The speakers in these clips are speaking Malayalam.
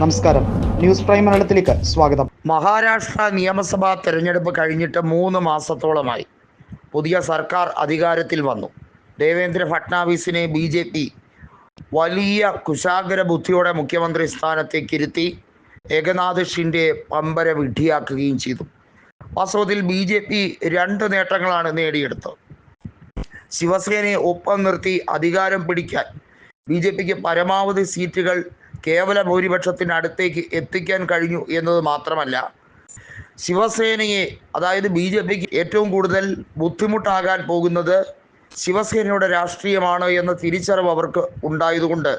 നമസ്കാരം. ന്യൂസ് പ്രൈം മലയാളത്തിലേക്ക് സ്വാഗതം. മഹാരാഷ്ട്ര നിയമസഭാ തെരഞ്ഞെടുപ്പ് കഴിഞ്ഞിട്ട് മൂന്ന് മാസത്തോളമായി. പുതിയ സർക്കാർ അധികാരത്തിൽ വന്നു. ദേവേന്ദ്ര ഫട്നാവിസിനെ ബി ജെ പി വലിയ കുശാഗ്ര ബുദ്ധിയോടെ മുഖ്യമന്ത്രി സ്ഥാനത്തേക്ക് ഇരുത്തി ഏകനാഥ് ഷിൻഡെ പമ്പര വിഡ്ഢിയാക്കുകയും ചെയ്തു. വാസ്തവത്തിൽ ബി ജെ പി രണ്ട് നേട്ടങ്ങളാണ് നേടിയെടുത്തത്. ശിവസേനയെ ഒപ്പം നിർത്തി അധികാരം പിടിക്കാൻ ബി ജെ പിക്ക് പരമാവധി സീറ്റുകൾ കേവല ഭൂരിപക്ഷത്തിന് അടുത്തേക്ക് എത്തിക്കാൻ കഴിഞ്ഞു എന്നത് മാത്രമല്ല ശിവസേനയെ അതായത് ബി ജെ പിക്ക് ഏറ്റവും കൂടുതൽ ബുദ്ധിമുട്ടാകാൻ പോകുന്നത് ശിവസേനയുടെ രാഷ്ട്രീയമാണ് എന്ന തിരിച്ചറിവ് അവർക്ക് ഉണ്ടായതുകൊണ്ട്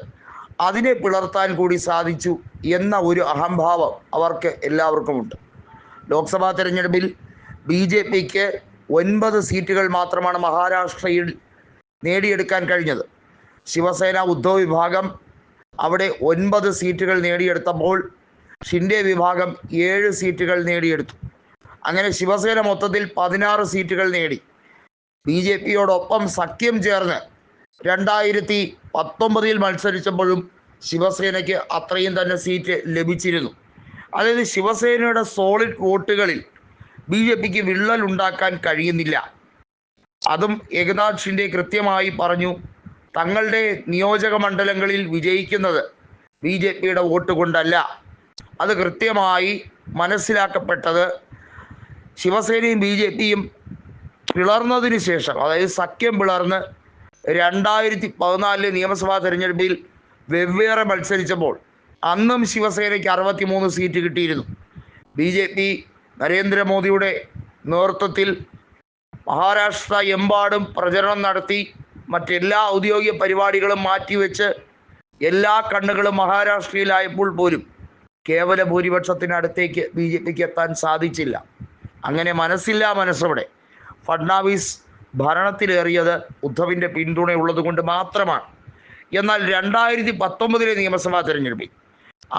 അതിനെ പിളർത്താൻ കൂടി സാധിച്ചു എന്ന ഒരു അഹംഭാവം അവർക്ക് എല്ലാവർക്കുമുണ്ട്. ലോക്സഭാ തിരഞ്ഞെടുപ്പിൽ ബി ജെ പിക്ക് ഒൻപത് സീറ്റുകൾ മാത്രമാണ് മഹാരാഷ്ട്രയിൽ നേടിയെടുക്കാൻ കഴിഞ്ഞത്. ശിവസേന ഉദ്ധവ് വിഭാഗം അവിടെ ഒൻപത് സീറ്റുകൾ നേടിയെടുത്തപ്പോൾ ഷിൻഡെ വിഭാഗം ഏഴ് സീറ്റുകൾ നേടിയെടുത്തു. അങ്ങനെ ശിവസേന മൊത്തത്തിൽ പതിനാറ് സീറ്റുകൾ നേടി. ബി ജെ പിയോടൊപ്പം സഖ്യം ചേർന്ന് രണ്ടായിരത്തി പത്തൊമ്പതിൽ മത്സരിച്ചപ്പോഴും ശിവസേനയ്ക്ക് അത്രയും തന്നെ സീറ്റ് ലഭിച്ചിരുന്നു. അതായത് ശിവസേനയുടെ സോളിഡ് വോട്ടുകളിൽ ബി ജെ പിക്ക് വിള്ളൽ ഉണ്ടാക്കാൻ കഴിയുന്നില്ല. അതും ഏകനാഥ് ഷിൻഡെ കൃത്യമായി പറഞ്ഞു തങ്ങളുടെ നിയോജക മണ്ഡലങ്ങളിൽ വിജയിക്കുന്നത് ബി ജെ പിയുടെ വോട്ട് കൊണ്ടല്ല. അത് കൃത്യമായി മനസ്സിലാക്കപ്പെട്ടത് ശിവസേനയും ബി ജെ പിയും പിളർന്നതിന് ശേഷം അതായത് സഖ്യം പിളർന്ന് രണ്ടായിരത്തി പതിനാലിലെ നിയമസഭാ തെരഞ്ഞെടുപ്പിൽ വെവ്വേറെ മത്സരിച്ചപ്പോൾ അന്നും ശിവസേനയ്ക്ക് അറുപത്തിമൂന്ന് സീറ്റ് കിട്ടിയിരുന്നു. ബി ജെ പി നരേന്ദ്രമോദിയുടെ നേതൃത്വത്തിൽ മഹാരാഷ്ട്ര എമ്പാടും പ്രചരണം നടത്തി മറ്റെല്ലാ ഔദ്യോഗിക പരിപാടികളും മാറ്റിവെച്ച് എല്ലാ കണ്ണുകളും മഹാരാഷ്ട്രയിലായപ്പോൾ പോലും കേവല ഭൂരിപക്ഷത്തിനടുത്തേക്ക് ബി ജെ പിക്ക് എത്താൻ സാധിച്ചില്ല. അങ്ങനെ മനസ്സില്ലാ മനസ്സോടെ ഫഡ്നാവിസ് ഭരണത്തിലേറിയത് ഉദ്ധവിന്റെ പിന്തുണയുള്ളത് കൊണ്ട് മാത്രമാണ്. എന്നാൽ രണ്ടായിരത്തി പത്തൊമ്പതിലെ നിയമസഭാ തെരഞ്ഞെടുപ്പിൽ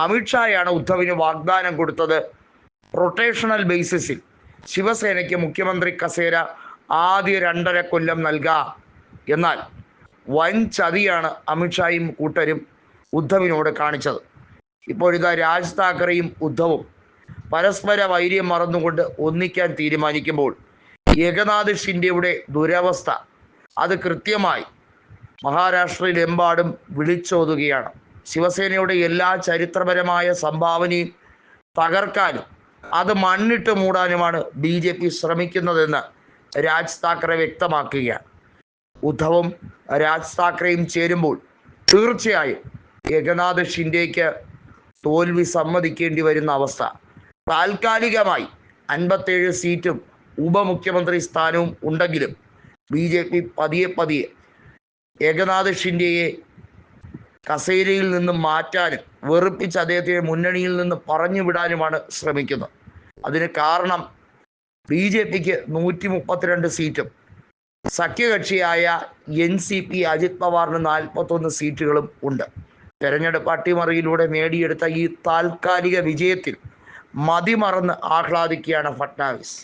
അമിത്ഷായാണ് ഉദ്ധവിന് വാഗ്ദാനം കൊടുത്തത്. റൊട്ടേഷണൽ ബേസിസിൽ ശിവസേനയ്ക്ക് മുഖ്യമന്ത്രി കസേര ആദ്യ രണ്ടര കൊല്ലം നൽകാം. എന്നാൽ വൻ ചതിയാണ് അമിത്ഷായും കൂട്ടരും ഉദ്ധവിനോട് കാണിച്ചത്. ഇപ്പോഴിതാ രാജ് താക്കറെയും ഉദ്ധവും പരസ്പര വൈര്യം മറന്നുകൊണ്ട് ഒന്നിക്കാൻ തീരുമാനിക്കുമ്പോൾ ഏകനാഥ് ഷിൻഡെയുടെ ദുരവസ്ഥ അത് കൃത്യമായി മഹാരാഷ്ട്രയിലെമ്പാടും വിളിച്ചോതുകയാണ്. ശിവസേനയുടെ എല്ലാ ചരിത്രപരമായ സംഭാവനയും തകർക്കാനും അത് മണ്ണിട്ട് മൂടാനുമാണ് ബി ജെ പി ശ്രമിക്കുന്നതെന്ന് രാജ് താക്കറെ വ്യക്തമാക്കുകയാണ്. ഉദ്ധവും രാജ് താക്കറെയും ചേരുമ്പോൾ തീർച്ചയായും ഏകനാഥ് ഷിൻഡേക്ക് തോൽവി സമ്മതിക്കേണ്ടി വരുന്ന അവസ്ഥ. താൽക്കാലികമായി അൻപത്തേഴ് സീറ്റും ഉപമുഖ്യമന്ത്രി സ്ഥാനവും ഉണ്ടെങ്കിലും ബി ജെ പി പതിയെ പതിയെ ഏകനാഥ് ഷിൻഡെയെ കസേരയിൽ നിന്ന് മാറ്റാനും വെറുപ്പിച്ച് അദ്ദേഹത്തെ മുന്നണിയിൽ നിന്ന് പറഞ്ഞു വിടാനുമാണ് ശ്രമിക്കുന്നത്. അതിന് കാരണം ബി ജെ പിക്ക് നൂറ്റി മുപ്പത്തിരണ്ട് സീറ്റും സഖ്യകക്ഷിയായ എൻ സി പി അജിത് പവാറിന് നാൽപ്പത്തൊന്ന് സീറ്റുകളും ഉണ്ട്. തെരഞ്ഞെടുപ്പ് അട്ടിമറിയിലൂടെ നേടിയെടുത്ത ഈ താൽക്കാലിക വിജയത്തിൽ മതിമറന്ന് ആഹ്ലാദിക്കുകയാണ് ഫട്നാവിസ്.